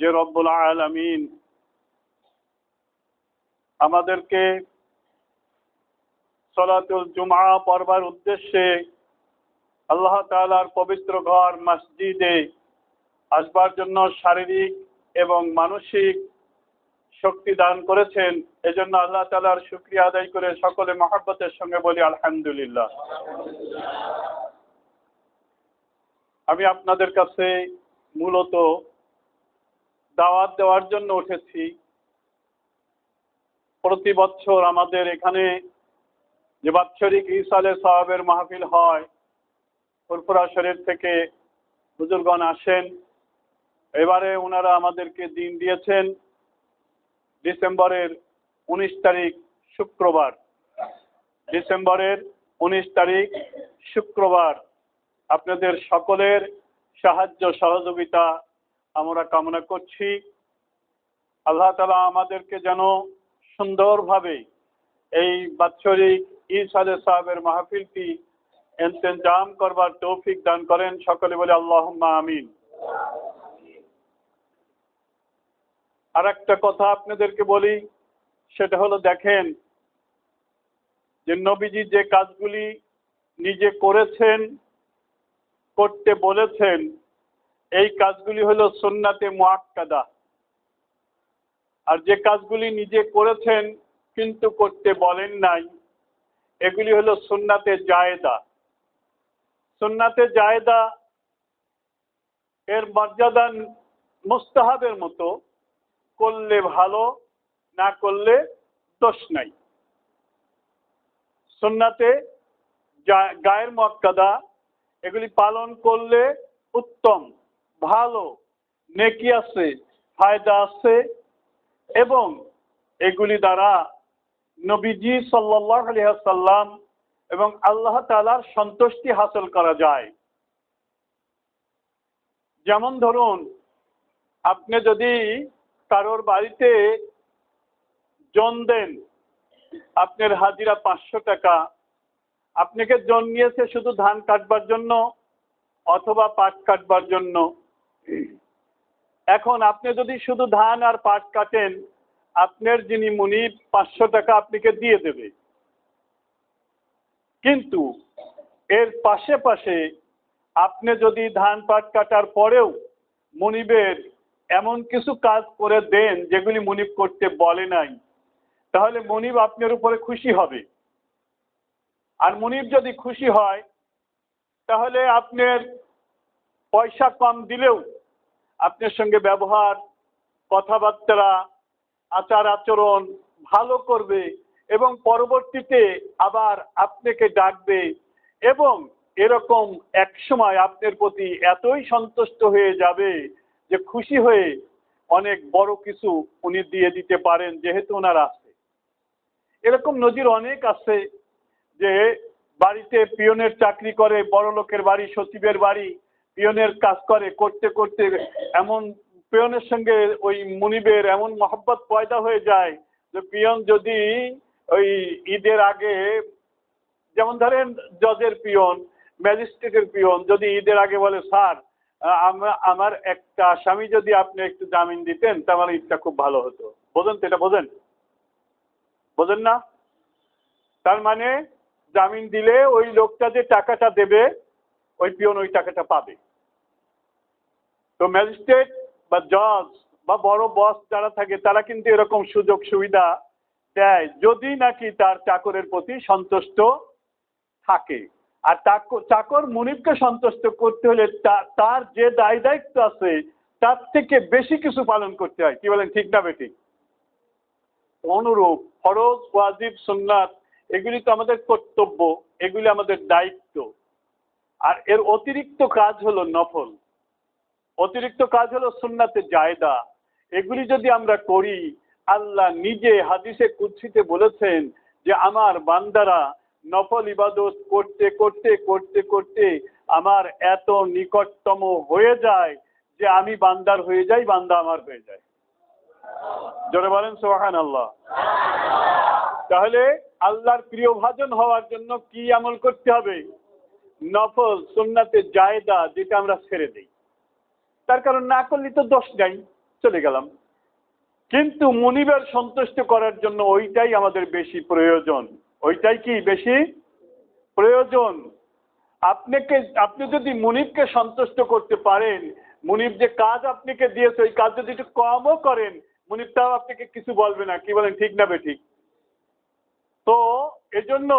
যে রব্বুল আলামিন আমাদেরকে সলাতুল জুমা পড়বার উদ্দেশ্যে আল্লাহ তাআলার পবিত্র ঘর মসজিদে আসবার জন্য শারীরিক এবং মানসিক শক্তি দান করেছেন। এজন্য আল্লাহ তালার শুকরিয়া আদায় করে সকলে মহাব্বতের সঙ্গে বলি, আলহামদুলিল্লাহ। আমি আপনাদের কাছে মূলত দাওয়াত দেওয়ার জন্য উঠেছি। প্রতি বছর আমাদের এখানে যে বাৎসরিক ইসালে সাহাবের মাহফিল হয় ফুরফুরা শরীর থেকে বুজুর্গণ আসেন। এবারে ওনারা আমাদেরকে দিন দিয়েছেন ডিসেম্বরের উনিশ তারিখ শুক্রবার। ডিসেম্বরের উনিশ তারিখ শুক্রবার। আপনাদের সকলের সাহায্য সহযোগিতা আমরা কামনা করছি। আল্লাহ তালা আমাদেরকে যেন সুন্দরভাবে এই বাৎসরিক ইসাদে সাহেবের মাহফিলটি এন্তেজাম করবার তৌফিক দান করেন। সকলে বলে আল্লাহ আমিন। আর একটা কথা আপনাদেরকে বলি, সেটা হলো দেখেন যে নবীজি যে কাজগুলি নিজে করেছেন, করতে বলেছেন এই কাজগুলি হলো সুন্নাতে মুআক্কাদা। আর যে কাজগুলি নিজে করেছেন কিন্তু করতে বলেন নাই, এগুলি হলো সুন্নাতে জায়েদা। সুন্নাতে জায়েদা এর মর্যাদা মুস্তাহাবের মতো, করলে ভালো, না করলে দোষ নাই। সুন্নাতে গায়ের মক্কাদা এগুলি পালন করলে উত্তম। ভালো, নেকি আছে, ফায়দা আছে এবং এগুলি দ্বারা নবীজি সাল্লাহ সাল্লাম এবং আল্লাহ তালার সন্তুষ্টি হাসিল করা যায়। যেমন ধরুন, আপনি যদি কারোর বাড়িতে জন দেন, আপনার হাজিরা পাঁচশো টাকা, আপনাকে জন নিয়েছে শুধু ধান কাটবার জন্য অথবা পাট কাটবার জন্য এখন আপনি যদি শুধু ধান আর পাট কাটেন, আপনার যিনি মুনিব পাঁচশো টাকা আপনাকে দিয়ে দেবে। কিন্তু এর পাশে পাশে আপনি যদি ধান পাট কাটার পরেও মনিবের এমন কিছু কাজ করে দেন যেগুলি মনিব করতে বলে নাই, তাহলে মনিব আপনার উপরে খুশি হবে। আর মনিব যদি খুশি হয়, তাহলে আপনার পয়সা কম দিলেও আপনার সঙ্গে ব্যবহার, কথাবার্তা, আচার আচরণ ভালো করবে এবং পরবর্তীতে আবার আপনাকে ডাকবে এবং এরকম এক সময় আপনার প্রতি এতই সন্তুষ্ট হয়ে যাবে যে খুশি হয়ে অনেক বড় কিছু উনি দিয়ে দিতে পারেন যেহেতু ওনার আছে এরকম নজির অনেক আছে যে বাড়িতে পিয়নের চাকরি করে বড় লোকের বাড়ি, সচিবের বাড়ি পিয়নের কাজ করে, করতে করতে এমন পিয়নের সঙ্গে ওই মুনিবের এমন মহব্বত পয়দা হয়ে যায় যে পিয়ন যদি ওই ঈদের আগে, যেমন ধরেন জজের পিয়ন, ম্যাজিস্ট্রেটের পিয়ন যদি ঈদের আগে বলে, স্যার আমার একটা আসামি যদি আপনি একটু জামিন দিতেন, তা আমার ঈদটা খুব ভালো হতো। বোঝেন তো এটা, বোঝেন? বোঝেন না? তার মানে জামিন দিলে ওই লোকটা যে টাকাটা দেবে, ওই পিয়ন ওই টাকাটা পাবে। তো ম্যাজিস্ট্রেট বা জজ বা বড় বস যারা থাকে, তারা কিন্তু এরকম সুযোগ সুবিধা দেয় যদি নাকি তার চাকরের প্রতি সন্তুষ্ট থাকে। আর চাকর মুনিবকে সন্তুষ্ট করতে হলে তার যে দায় দায়িত্ব আছে, তার থেকে বেশি কিছু পালন করতে হয়। কি বলেন, ঠিক না বেঠিক? অনুরূপ ফরজ, ওয়াজিব, সুন্নাত, এগুলি তো আমাদের কর্তব্য, এগুলি আমাদের দায়িত্ব। আর এর অতিরিক্ত কাজ হলো নফল। অতিরিক্ত কাজ হলো সুন্নাতে জায়দা। এগুলি যদি আমরা করি, আল্লাহ নিজে হাদিসে কুৎসিতে বলেছেন যে, আমার বান্দারা নফল ইবাদত করতে করতে করতে করতে আমার এত নিকটতম হয়ে যায় যে, আমি বান্দার হয়ে যাই, বান্দা আমার হয়ে যায়। জোরে বলেন সোহান আল্লাহ তাহলে আল্লাহর প্রিয় ভাজন হওয়ার জন্য কি আমল করতে হবে? নফল সুন্নাতে জায়দা যেটা আমরা ছেড়ে দিই। তার কারণ না করলে তো দোষ নাই, চলে গেলাম। কিন্তু মুনিবের সন্তুষ্ট করার জন্য ওইটাই আমাদের বেশি প্রয়োজন। ওইটাই কি বেশি? প্রয়োজন। আপনাকে, আপনি যদি মুনিবকে সন্তুষ্ট করতে পারেন, মুনিব যে কাজ আপনাকে দিয়েছে, ওই কাজ যদি একটু কমও করেন, মুনিব তাও আপনাকে কিছু বলবে না, কি বলেন, ঠিক না ঠিক তো এজন্য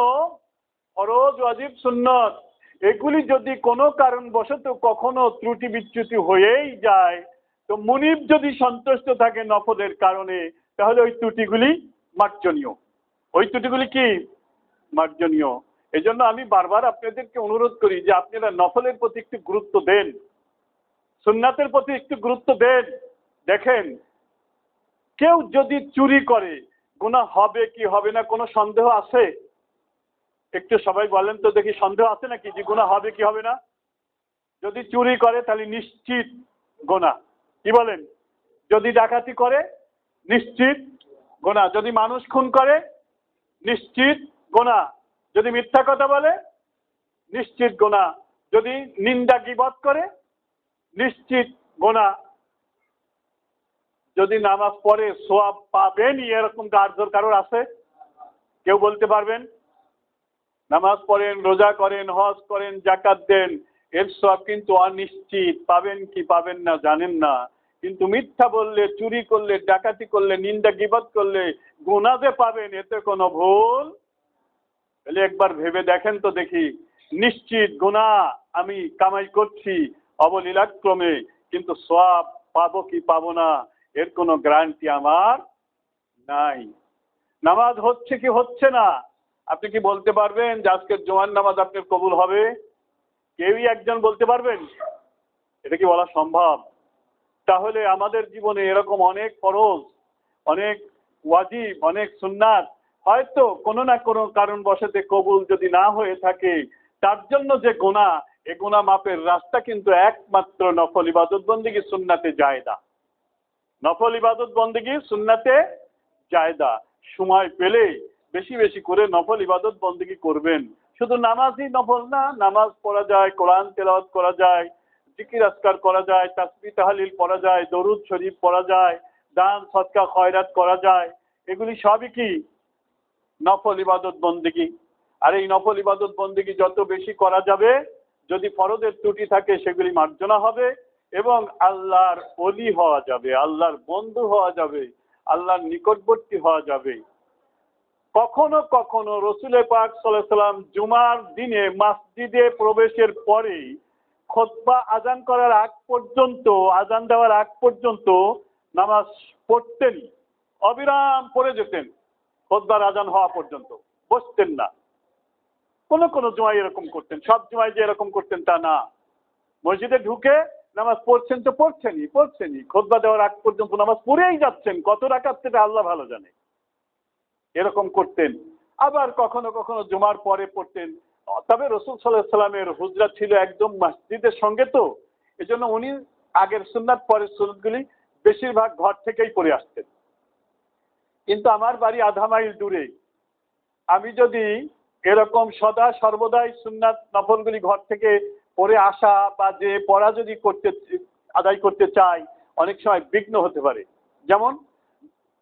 ফরজ, ওয়াজিব, সুন্নত। এগুলি যদি কোনো কারণবশত কখনো ত্রুটি বিচ্যুতি হয়েই যায়, তো মুনিব যদি সন্তুষ্ট থাকে নফলের কারণে, তাহলে ওই ত্রুটিগুলি মার্জনীয়। ওই ত্রুটিগুলি কি? মার্জনীয়। এই জন্য আমি বারবার আপনাদেরকে অনুরোধ করি যে আপনারা নফলের প্রতি একটু গুরুত্ব দেন। সুন্নাতের প্রতি একটু গুরুত্ব দেন। দেখেন, কেউ যদি চুরি করে গুণা হবে কি হবে না কোনো সন্দেহ আছে? একটু সবাই বলেন তো দেখি সন্দেহ আছে নাকি যে গুনাহ হবে কি হবে না? যদি চুরি করে, তাহলে নিশ্চিত গোনা কি বলেন? যদি ডাকাতি করে, নিশ্চিত গোনা যদি মানুষ খুন করে, নিশ্চিত গোনা যদি মিথ্যা কথা বলে, নিশ্চিত গোনা যদি নিন্দা গিবত করে, নিশ্চিত গোনা যদি নামাজ পড়ে সোয়াব পাবেনই, এরকম কার্যর কারোর আছে? কেউ বলতে পারবেন? নামাজ পড়েন, রোজা করেন, হজ করেন জাকাত দেন এর সব কিন্তু অনিশ্চিত। পাবেন কি পাবেন না জানেন না। কিন্তু মিথ্যা বললে, চুরি করলে, ডাকাতি করলে, নিন্দা গিবত করলে গুণা যে পাবেন, এতে কোনো ভুল? তাহলে একবার ভেবে দেখেন তো দেখি। নিশ্চিত গুণা আমি কামাই করছি অবলীলাক্রমে, কিন্তু সব পাবো কি পাবো না, এর কোনো গ্যারান্টি আমার নাই। নামাজ হচ্ছে কি হচ্ছে না আপনি কি বলতে পারবেন যে আজকের জোয়ান নামাজ আপনার কবুল হবে? কেউই একজন বলতে পারবেন? এটা কি বলা সম্ভব? তাহলে আমাদের জীবনে এরকম অনেক ফরজ, অনেক ওয়াজিব, অনেক সুন্নাত, হয়তো কোনো না কোনো কারণ বসতে কবুল যদি না হয়ে থাকে, তার জন্য যে গোনা এ গোনা মাপের রাস্তা কিন্তু একমাত্র নফল ইবাদত বন্দিগি সুন্নাতে জায়দা। নফল ইবাদত বন্দিগি সুন্নাতে জায়দা। সময় পেলে বেশি বেশি করে নফল ইবাদত বন্দিগি করবেন। শুধু নামাজই নফল না, নামাজ পড়া যায়, কোরআন তেলাওয়াত করা যায়, জিকির আসকার করা যায় তাসবি তাহালিল পড়া যায়, দরুদ শরীফ পড়া যায়, দান সৎকা খয়রাত করা যায়, এগুলি সবই কি? নফল ইবাদত বন্দিগি। আর এই নফল ইবাদত বন্দিগি যত বেশি করা যাবে, যদি ফরদের ত্রুটি থাকে সেগুলি মার্জনা হবে এবং আল্লাহর অলি হওয়া যাবে, আল্লাহর বন্ধু হওয়া যাবে, আল্লাহর নিকটবর্তী হওয়া যাবে। কখনো কখনো রসুলে পাক সাল্লাম জুমার দিনে মসজিদে প্রবেশের পরেই খোতবা আজান করার আগ পর্যন্ত আজান দেওয়ার আগ পর্যন্ত নামাজ পড়তেন, অবিরাম পড়ে যেতেন। খোতবার আজান হওয়া পর্যন্ত বসতেন না। কোন কোন জুমাই এরকম করতেন, সব জুমাই যে এরকম করতেন তা না। মসজিদে ঢুকে নামাজ পড়ছেন তো পড়ছেনই পড়ছেনই। খোদবা দেওয়ার আগ পর্যন্ত নামাজ পড়েই যাচ্ছেন, কত রাখাত সেটা আল্লাহ ভালো জানে। এরকম করতেন। আবার কখনো কখনো জুমার পরে পড়তেন। তবে রসুল সাল্লাহ সাল্লামের হুজরা ছিল একদম মসজিদের সঙ্গে তো। এজন্য উনি আগের সুন্নাত, পরের সুন্নতগুলি বেশিরভাগ ঘর থেকেই পড়ে আসতেন। কিন্তু আমার বাড়ি আধা মাইল দূরে। আমি যদি এরকম সদা সর্বদাই সুন্নাত নফলগুলি ঘর থেকে পড়ে আসা বা যে পড়া যদি করতে, আদায় করতে চাই, অনেক সময় বিঘ্ন হতে পারে। যেমন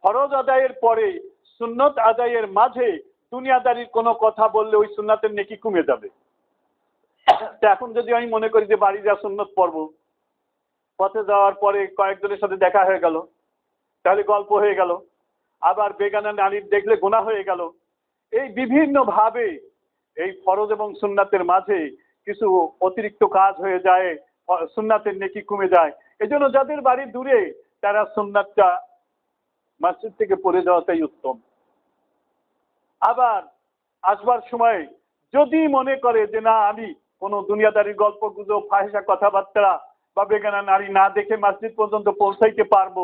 ফরজ আদায়ের পরে সুন্নত আদায়ের মাঝে দুনিয়াদারির কোনো কথা বললে ওই সুন্নাতের নেকি কমে যাবে। তা এখন যদি আমি মনে করি যে বাড়ি যা সুন্নত পড়ব, পথে যাওয়ার পরে কয়েকজনের সাথে দেখা হয়ে গেল, তাহলে গল্প হয়ে গেল, আবার বেগানা নারীর দেখলে গোনা হয়ে গেল, এই বিভিন্ন ভাবে এই ফরজ এবং সুন্নাতের মাঝে কিছু অতিরিক্ত কাজ হয়ে যায় সুন্নাতের নেকি কমে যায়। এজন্য যাদের বাড়ি দূরে, তারা সুন্নাতটা মসজিদ থেকে পড়ে যাওয়াটাই উত্তম। আবার আসবার সময় যদি মনে করে যে না, আমি কোনো দুনিয়াদারির গল্প গুজব, ফাহেসা কথাবার্তা বা বেগানা নারী না দেখে মসজিদ পর্যন্ত পৌঁছাইতে পারব,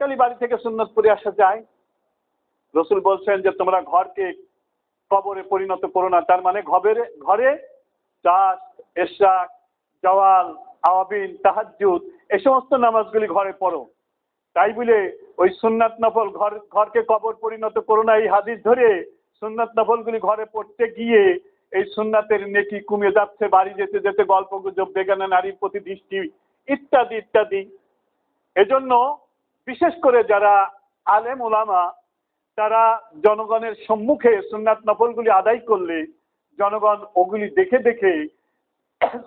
তাহলে বাড়ি থেকে সুন্নত পড়ে আসা যায়। রসুল বলছেন যে, তোমরা ঘরকে কবরে পরিণত করো না। তার মানে ঘরে ঘরে চাষ এশাক জওয়াল, আওয়াবিন তাহাজুদ এ সমস্ত নামাজগুলি ঘরে পড়ো। তাই বলে ওই সুন্নাত নফল ঘর, ঘরকে কবর পরিণত করো না এই হাদিস ধরে। সুন্নাত নফলগুলি ঘরে পড়তে গিয়ে এই সুন্নাতের নেকি কমে যাচ্ছে, বাড়ি যেতে যেতে গল্প গুজব, বেগানা নারীর প্রতি দৃষ্টি ইত্যাদি ইত্যাদি। এজন্য বিশেষ করে যারা আলেম ওলামা তারা জনগণের সম্মুখে সুন্নাত নফলগুলি আদায় করলে জনগণ ওগুলি দেখে দেখে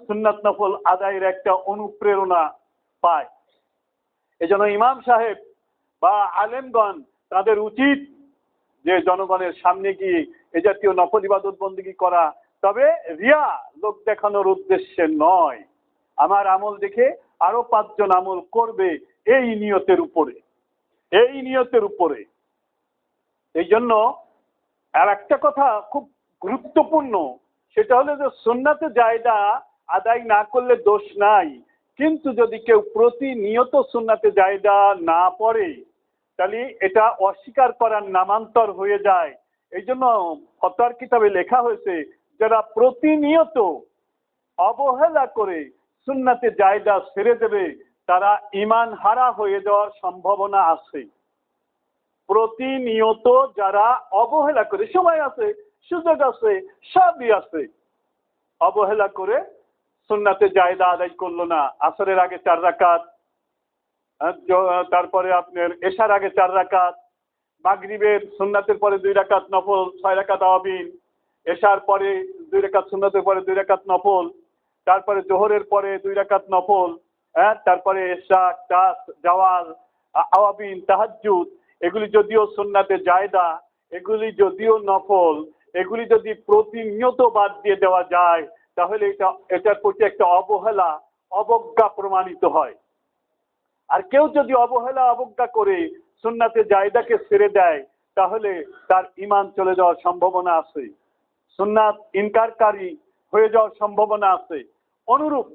সুন্নাত নফল আদায়ের একটা অনুপ্রেরণা পায়। এজন্য ইমাম সাহেব বা আলেমগণ তাদের উচিত যে জনগণের সামনে গিয়ে এ জাতীয় নফল ইবাদত বন্দিগি করা। তবে রিয়া লোক দেখানোর উদ্দেশ্যে নয়। আমার আমল দেখে আরও পাঁচজন আমল করবে এই নিয়তের উপরে। এই নিয়তের উপরে। এই জন্য আর একটা কথা খুব গুরুত্বপূর্ণ, সেটা হলো যে সুন্নাতে জায়দা আদায় না করলে দোষ নাই। কিন্তু যদি কেউ প্রতিনিয়ত সুন্নাতে জায়দা না পড়ে, তাহলে এটা অস্বীকার করার নামান্তর হয়ে যায়। এই জন্য ফতোয়ার কিতাবে লেখা হয়েছে, যারা প্রতিনিয়ত অবহেলা করে সুন্নাতে জায়দা ছেড়ে দেবে, তারা ইমান হারা হয়ে যাওয়ার সম্ভাবনা আছে। প্রতিনিয়ত যারা অবহেলা করে, সময় আছে, সুযোগ আছে, সবই আছে। অবহেলা করে সুন্নাতে জায়দা আদায় করল না, আসরের আগে চার রাকাত তারপরে আপনার এশার আগে চার রাকাত, মাগরিবের সুন্নাতের পরে দুই রাকাত নফল, ছয় রাকাত আওয়াবিন এশার পরে দুই রাকাত সুন্নাতের পরে দুই রাকাত নফল, তারপরে জোহরের পরে দুই রাকাত নফল হ্যাঁ তারপরে এশা টাস জাওয়াল আওয়াবিন তাহাজ্জুদ, এগুলি যদিও সুন্নাতে জায়দা, এগুলি যদিও নফল, এগুলি যদি প্রতিনিয়ত বাদ দিয়ে দেওয়া যায় তাহলে এটা, এটার প্রতি একটা অবহেলা, অবজ্ঞা প্রমাণিত হয়। আর কেউ যদি অবহেলা, অবজ্ঞা করে সুন্নাতে জায়দাকে ছেড়ে দেয়, তাহলে তার ইমান চলে যাওয়ার সম্ভাবনা আছে। সুন্নাত ইনকারকারী হয়ে যাওয়ার সম্ভাবনা আছে। অনুরূপ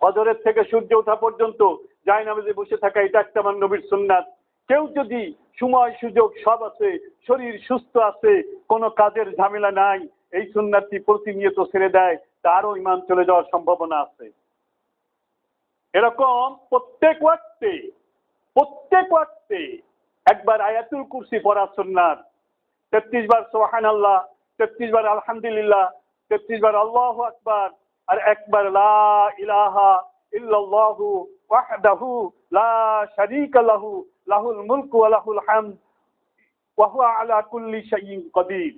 ফজরের থেকে সূর্য ওঠা পর্যন্ত জায় নামাজে বসে থাকা এটা একটা আমার নবীর সুন্নাত। কেউ যদি সময়, সুযোগ, সব আছে, শরীর সুস্থ আছে, কোনো কাজের ঝামেলা নাই এই সুন্নাতটি প্রতিনিয়ত ছেড়ে দেয়, তারও ইমান চলে যাওয়ার সম্ভাবনা আছে। এরকম প্রত্যেক ওয়াক্তে প্রত্যেক ওয়াক্তে একবার আয়াতুল কুরসি পড়া সুন্নাত। তেত্রিশ বার সোহান আল্লাহ তেত্রিশ বার আলহামদুলিল্লাহ, তেত্রিশ বার আল্লাহ আকবার, আর একবার লা ইলাহা ইল্লাল্লাহু ওয়াহদাহু লা শারীকা লাহু, লাহুল মুলকু ওয়া লাহুল হামদ, ওয়া হুয়া আলা কুল্লি শাইইন কদির।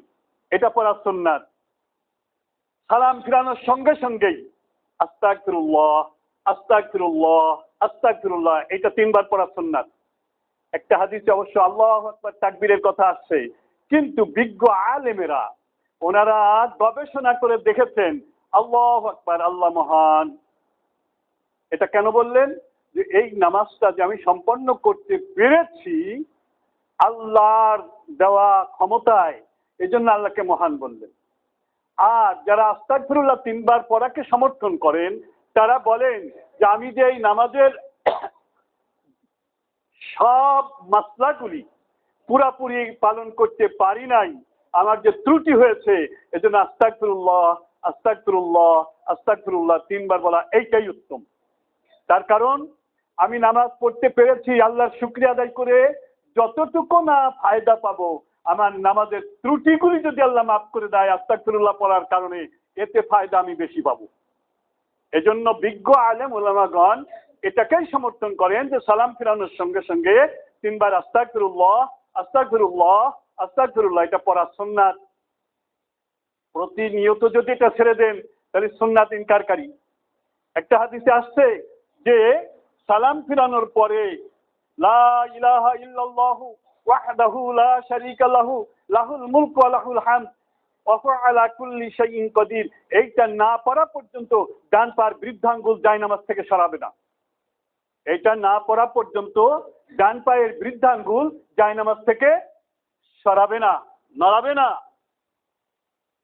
এটা পড়া সুন্নাত। সালাম ফিরানোর সঙ্গে সঙ্গেই আস্তাগফিরুল্লাহ আস্তাগফিরুল্লাহ আস্তাগফিরুল্লাহ, এটা তিনবার পড়া সুন্নাত। একটা হাদিসে অবশ্য আল্লাহ তাকবীরের কথা আসছে। কিন্তু বিজ্ঞ আলেমেরা, ওনারা গবেষণা করে দেখেছেন, আল্লাহ আকবার, আল্লাহ মহান। এটা কেন বললেন? যে এই নামাজটা যে আমি সম্পন্ন করতে পেরেছি, আল্লাহর দেওয়া ক্ষমতায় এই জন্য আল্লাহকে মহান বললেন। আর যারা আস্তাগফিরুল্লাহ তিনবার পড়াকে সমর্থন করেন, তারা বলেন যে আমি যে এই নামাজের সব মাসলাগুলি পুরাপুরি পালন করতে পারি নাই, আমার যে ত্রুটি হয়েছে, এজন্য আস্তাগফিরুল্লাহ আস্তাগফিরুল্লাহ আস্তাগফিরুল্লাহ তিনবার বলা এইটাই উত্তম। তার কারণ, আমি নামাজ পড়তে পেরেছি, আল্লাহর শুক্রিয়া আদায় করে যতটুকু না ফায়দা পাবো আমার নামাজের ত্রুটিগুলি যদি আল্লাহ মাফ করে দেয়, আস্তাগফিরুল্লাহ পড়ার কারণে এতে ফায়দা আমি বেশি পাবো। এজন্য বিজ্ঞ আলেম ওলামাগণ এটাকেই সমর্থন করেন যে সালাম ফিরানোর সঙ্গে সঙ্গে তিনবার আস্তাগফিরুল্লাহ আস্তাগফিরুল্লাহ আস্তাগফিরুল্লাহ, এটা পড়া সুন্নাত। প্রতিনিয়ত যদি এটা ছেড়ে দেন, তাহলে সুন্নাত ইনকারকারী। একটা হাদিসে আসছে যে সালাম ফিরানোর পরে, লা ইলাহা ইল্লাল্লাহু মুলকু ওয়া লাহুল হামদ। ওয়া হুয়া আলা কুল্লি এইটা না পড়া পর্যন্ত ডান পার বৃদ্ধাঙ্গুল জায়নামাজ থেকে সরাবে না। এটা না পড়া পর্যন্ত ডান পায়ের বৃদ্ধাঙ্গুল জায়নামাজ থেকে সরাবে না, নড়াবে না।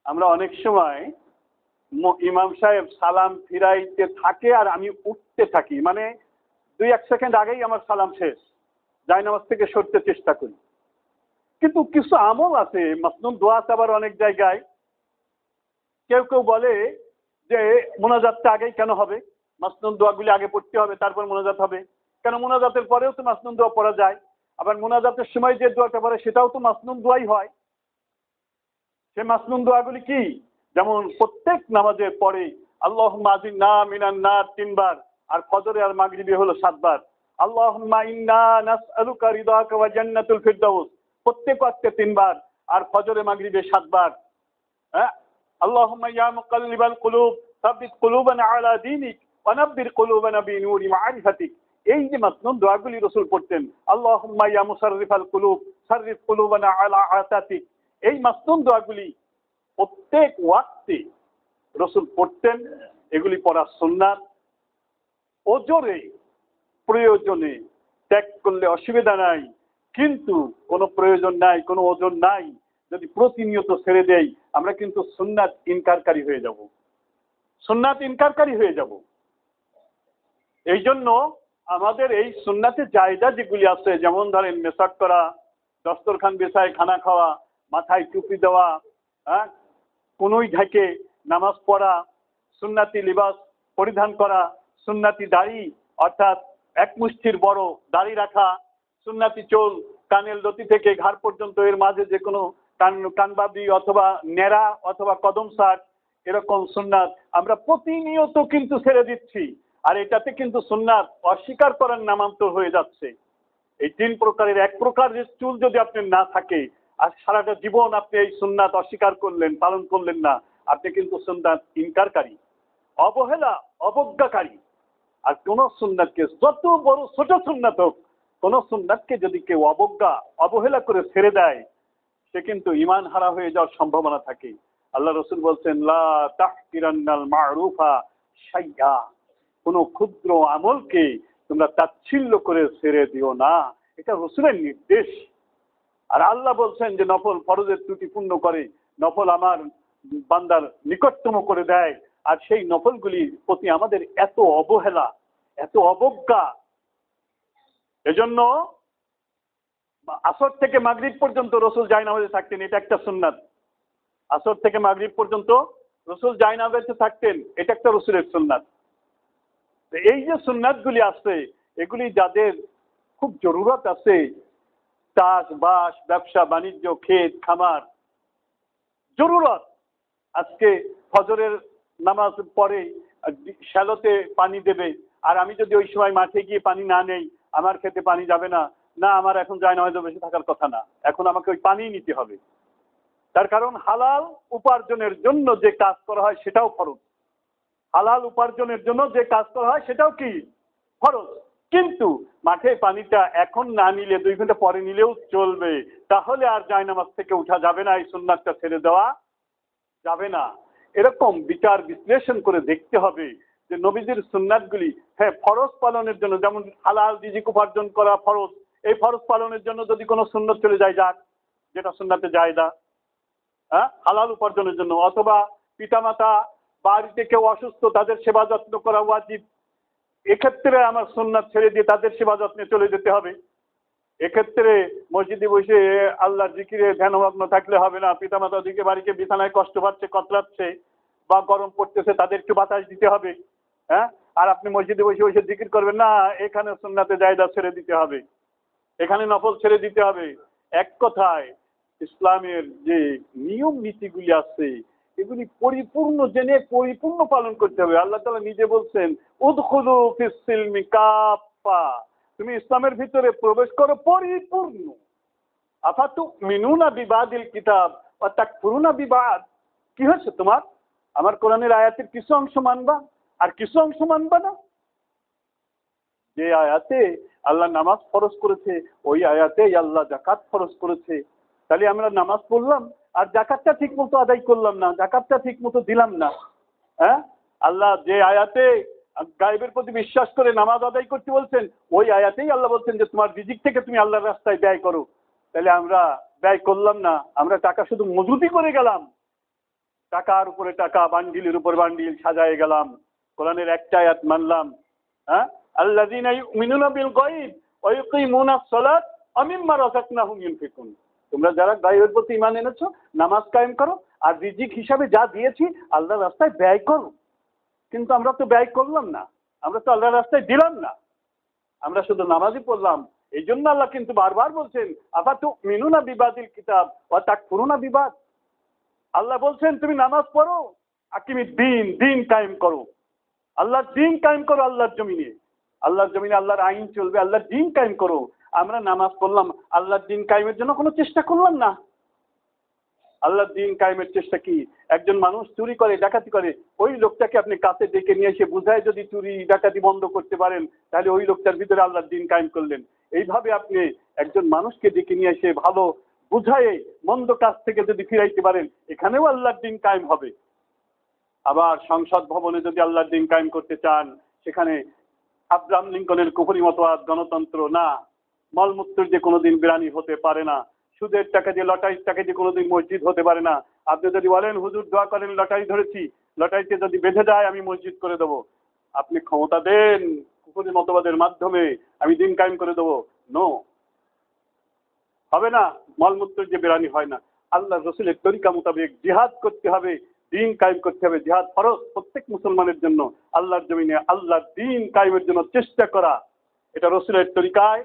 আমরা অনেক সময় ইমাম সাহেব সালাম ফিরাইতে থাকে আর আমি উঠতে থাকি। মানে দুই এক সেকেন্ড আগেই আমার সালাম শেষ। জায়নামাজ থেকে সরতে চেষ্টা করি। কিন্তু কিছু আমল আছে, মাসনুন দোয়া আছে আবার অনেক জায়গায়। কেউ কেউ বলে যে মোনাজাতটা আগেই কেন হবে? মাসনুন দোয়াগুলি আগে পড়তে হবে, তারপর মোনাজাত হবে। কেন মোনাজাতের পরেও তো মাসনুন দোয়া পড়া যায়? আবার মোনাজাতের সময় যে দোয়াটা পড়ে সেটাও তো মাসনুন দোয়াই হয়। সে মাসনুন দোয়াগুলি কি? যেমন প্রত্যেক নামাজের পরে আল্লাহ মাজিন না মিনান না তিনবার, আর ফজরে আর মাগরিবে হলো সাতবার। আল্লাহুম্মা ইন্না নাসআলুকা রিদাকা ওয়া জান্নাতুল ফিরদাউস। প্রত্যেক ওয়াক্তে তিনবার আর ফজরে, মাগরিবে সাতবার। হ্যাঁ? আল্লাহুম্মা ইয়া মুকাল্লিবাল কুলুব, সাব্বিত কুলুবানা আলা দীনিক ওয়া নাব্বির কুলুবানা মা'রিফাতিক। এই যে মাসনুন দোয়াগুলি রসুল পড়তেন, আল্লাহুম্মা ইয়া মুসাররিফাল কুলুব, সাররিফ কুলুবানা আলা আতাতিক। এই মাসনুন দোয়াগুলি প্রত্যেক ওয়াক্তে রসুল পড়তেন, এগুলি পড়া সুন্নাত। ওজোরে প্রয়োজনে ত্যাগ করলে অসুবিধা নাই, কিন্তু কোনো প্রয়োজন নাই, কোনো ওজন নাই। যদি প্রতিনিয়ত ছেড়ে দেই, আমরা কিন্তু সুন্নাত ইনকারকারী হয়ে যাব। সুন্নাত ইনকারকারী হয়ে যাব। এই জন্য আমাদের এই সুন্নাতে জায়গা যেগুলি আছে, যেমন ধরেন মেসাক করা, দস্তরখান বেসায় খানা খাওয়া, মাথায় টুপি দেওয়া হ্যাঁ কোনোই ঢেকে নামাজ পড়া, সুন্নাতি লিবাস পরিধান করা, সুন্নাতি দাড়ি, অর্থাৎ এক মুষ্টির বড় দাড়ি রাখা, সুন্নাতি চোল কানের লতি থেকে ঘাড় পর্যন্ত এর মাঝে যে কোনো কান কানবাবি অথবা নেড়া অথবা কদম শাক এরকম সুন্নাত আমরা প্রতিনিয়ত কিন্তু ছেড়ে দিচ্ছি। আর এটাতে কিন্তু সুন্নাত অস্বীকার করার নামান্তর হয়ে যাচ্ছে। এই তিন প্রকারের, এক প্রকার যে চুল যদি আপনার না থাকে, আর সারাটা জীবন আপনি এই সুন্নাত অস্বীকার করলেন, পালন করলেন না, আপনি কিন্তু সুন্নাত ইনকারকারী, অবহেলা, অবজ্ঞাকারী। আর কোন সুন্নাতকে যত বড় ছোট সুন্নাত হোক, কোন সুন্নাতকে যদি কেউ অবজ্ঞা, অবহেলা করে ছেড়ে দেয়, সে কিন্তু ইমান হারা হয়ে যাওয়ার সম্ভাবনা থাকে। আল্লাহ রসুল বলছেন মারুফা কোন ক্ষুদ্র আমলকে তোমরা তাচ্ছিল্য করে ছেড়ে দিও না। এটা রসুলের নির্দেশ। আর আল্লাহ বলছেন যে, নফল ফরজের ত্রুটি পূর্ণ করে, নফল আমার বান্দার নিকটতম করে দেয়। আর সেই নফলগুলির প্রতি আমাদের এত অবহেলা, এত অবজ্ঞা। এজন্য আসর থেকে মাগরিব পর্যন্ত রসুল জায়নামাজে থাকতেন, এটা একটা সুন্নাত। আসর থেকে মাগরিব পর্যন্ত রসুল জায়নামাজে থাকতেন, এটা একটা রসুলের সুন্নাত। এই যে সুন্নাতগুলি আছে, এগুলি যাদের খুব জরুরত আছে চাষবাস ব্যবসা, বাণিজ্য, ক্ষেত, খামার, জরুরত। আজকে ফজরের নামাজ পরে শ্যালোতে পানি দেবে। আর আমি যদি ওই সময় মাঠে গিয়ে পানি না নেই, আমার খেতে পানি যাবে না। না, আমার এখন যায় না হয়তো বেশি থাকার কথা না। এখন আমাকে ওই পানি নিতে হবে। তার কারণ হালাল উপার্জনের জন্য যে কাজ করা হয় সেটাও ফরজ। হালাল উপার্জনের জন্য যে কাজ করা হয় সেটাও কি? ফরজ। কিন্তু মাঠে পানিটা এখন না নিলে, দুই ঘণ্টা পরে নিলেও চলবে। তাহলে আর জায়নামাজ থেকে উঠা যাবে না, এই সুন্নাতটা ছেড়ে দেওয়া যাবে না। এরকম বিচার বিশ্লেষণ করে দেখতে হবে যে নবীজির সুন্নাতগুলি হ্যাঁ ফরজ পালনের জন্য, যেমন হালাল রিজিক উপার্জন করা ফরজ, এই ফরজ পালনের জন্য যদি কোনো সুন্নত চলে যায়, যাক, যেটা সুন্নাতে যায় না হ্যাঁ হালাল উপার্জনের জন্য, অথবা পিতামাতা বাড়িতে কেউ অসুস্থ, তাদের সেবা যত্ন করা ওয়াজিব, এক্ষেত্রে আমার সুন্নাত ছেড়ে দিয়ে তাদের সেবা যত্নে চলে যেতে হবে। এক্ষেত্রে মসজিদে বসে আল্লাহর জিকিরে ধ্যানমগ্ন থাকলে হবে না। পিতামাতা দিকে বাড়িকে বিছানায় কষ্ট পাচ্ছে, কতলাচ্ছে বা গরম পড়তেছে, তাদের একটু বাতাস দিতে হবে হ্যাঁ? আর আপনি মসজিদে বসে বসে জিকির করবেন, না, এখানে সুন্নাতে জায়দা ছেড়ে দিতে হবে, এখানে নফল ছেড়ে দিতে হবে। এক কথায়, ইসলামের যে নিয়ম নীতিগুলি আছে, এগুলি পরিপূর্ণ জেনে পরিপূর্ণ পালন করতে হবে। আল্লাহ তালা নিজে বলছেন, উদখুলু ফিসিলমি কাপ্পা তুমি ইসলামের ভিতরে প্রবেশ করো পরিপূর্ণ। আফাতু মিনুনা বিবাদিল কিতাব, অর্থাৎ তাকফুরুনা বিবাদ। কি হয়েছে তোমার? আমার কোরআনের আয়াতের কিছু অংশ মানবা? আর কিছু অংশ মানবা না? যে আয়াতে আল্লাহ নামাজ ফরজ করেছে, ওই আয়াতে আল্লাহ জাকাত ফরজ করেছে। তাহলে আমরা নামাজ পড়লাম, আর জাকাতটা ঠিক মতো আদায় করলাম না জাকাতটা ঠিক মতো দিলাম না। হ্যাঁ? আল্লাহ যে আয়াতে গায়েবের প্রতি বিশ্বাস করে নামাজ আদায় করতে বলছেন, ওই আয়াতেই আল্লাহ বলছেন যে তোমার রিজিক থেকে তুমি আল্লাহর রাস্তায় ব্যয় করো। তাহলে আমরা ব্যয় করলাম না, আমরা টাকা শুধু মজুতি করে গেলাম। টাকার উপরে টাকা, বান্ডিলের উপর বান্ডিল সাজায় গেলাম। কোরআনের একটা আয়াত মানলাম হ্যাঁ? আল্লাযীনা ইউমিনুনা বিল গায়ব ওয়া ইউকিমুনা সলাত ওয়া মিম্মা রাযাকনাহুম ইউনফিকুন। তোমরা যারা গায়েবের প্রতি ইমান এনেছো, নামাজ কায়েম করো, আর রিজিক হিসাবে যা দিয়েছি, আল্লাহর রাস্তায় ব্যয় করো। কিন্তু আমরা তো ব্যয় করলাম না। আমরা তো আল্লাহর রাস্তায় দিলাম না। আমরা শুধু নামাজই পড়লাম। এই জন্য আল্লাহ কিন্তু বারবার বলছেন আবার তো মিনুনা বিবাদিল কিতাব তাক পুরোনা বিবাদ। আল্লাহ বলছেন, তুমি নামাজ পড়ো আর তুমি দিন দিন কায়েম করো। আল্লাহর দিন কায়েম করো আল্লাহর জমিনে। আল্লাহর জমিনে আল্লাহর আইন চলবে, আল্লাহর দিন কায়েম করো। আমরা নামাজ পড়লাম, আল্লাহর দিন কায়েমের জন্য কোনো চেষ্টা করলাম না। আল্লাহর দিন কায়েমের চেষ্টা কি? একজন মানুষ চুরি করে, ডাকাতি করে, ওই লোকটাকে আপনি কাছে ডেকে নিয়ে এসে বুঝায় যদি চুরি, ডাকাতি বন্ধ করতে পারেন, তাহলে ওই লোকটার ভিতরে আল্লাহর দিন কায়েম করলেন। এইভাবে আপনি একজন মানুষকে ডেকে নিয়ে এসে ভালো বুঝায়ে, মন্দ কাজ থেকে যদি ফিরাইতে পারেন, এখানেও আল্লাহর দিন কায়েম হবে। আবার সংসদ ভবনে যদি আল্লাহর দিন কায়েম করতে চান, সেখানে আব্রাহাম লিঙ্কনের কুফরি মতবাদ, গণতন্ত্র, না মলমূত্রের যে কোনোদিন বিরানি হতে পারে না সুদের টাকা দিয়ে, লটারির টাকা দিয়ে কোনোদিন মসজিদ হতে পারে না। আপনি যদি বলেন, হুজুর, দোয়া করেন, লটারি ধরেছি। লটারিতে যদি বেঁধে যায়, আমি মসজিদ করে দেবো। আপনি ক্ষমতা দেন কুফরি মতবাদের মাধ্যমে, আমি দিন কায়েম করে দেবো। নো হবে না। মলমূত্রের যে বিরানি হয় না। আল্লাহ রসুলের তরিকা মোতাবেক জিহাদ করতে হবে, দিন কায়েম করতে হবে। জিহাদ ফরজ প্রত্যেক মুসলমানের জন্য। আল্লাহর জমিনে আল্লাহর দিন কায়েমের জন্য চেষ্টা করা। এটা রসুলের তরিকায়,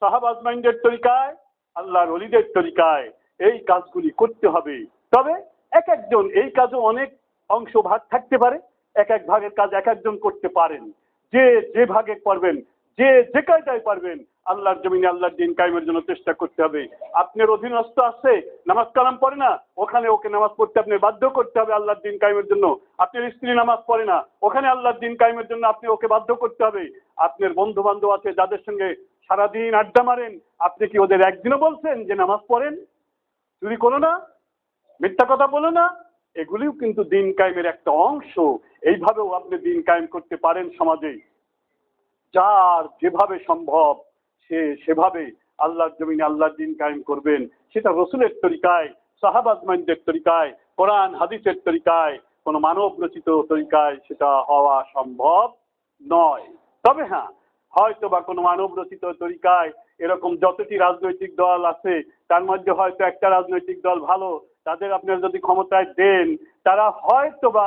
সাহাবাজ মাইন্ডের তরিকায় আল্লাহর অলিদের তরিকায় এই কাজগুলি করতে হবে। তবে এক একজন, এই কাজও অনেক অংশ ভাগ থাকতে পারে। এক এক ভাগের কাজ এক একজন করতে পারেন। যে যে ভাগে পারবেন, যে যে কায়দায় পারবেন, আল্লাহর জমিনে আল্লাহর দিন কায়েমের জন্য চেষ্টা করতে হবে। আপনার অধীনস্থ আছে, নামাজ কালাম পড়ে না, ওখানে ওকে নামাজ পড়তে আপনি বাধ্য করতে হবে আল্লাহর দিন কায়েমের জন্য। আপনার স্ত্রী নামাজ পড়ে না, ওখানে আল্লাহর দিন কায়েমের জন্য আপনি ওকে বাধ্য করতে হবে। আপনার বন্ধু বান্ধব আছে, যাদের সঙ্গে সারাদিন আড্ডা মারেন। আপনি কি ওদের একদিনও বলছেন যে নামাজ পড়েন? চুরি করো না, মিথ্যা কথা বলো না। এগুলিও কিন্তু দিন কায়েমের একটা অংশ। এইভাবেও আপনি দিন কায়েম করতে পারেন সমাজে। যার যেভাবে সম্ভব, সে সেভাবে আল্লাহর জমিনে আল্লাহর দিন কায়েম করবেন। সেটা রসুলের তরিকায়, সাহাবাজমাইনদের তরিকায়, কোরআন, হাদিসের তরিকায়, কোনো মানব রচিত তরিকায় সেটা হওয়া সম্ভব নয়। তবে হ্যাঁ হয়তো বা কোনো মানব রচিত তরিকায় এরকম যতটি রাজনৈতিক দল আছে, তার মধ্যে হয়তো একটা রাজনৈতিক দল ভালো, তাদের আপনার যদি ক্ষমতায় দেন, তারা হয়তো বা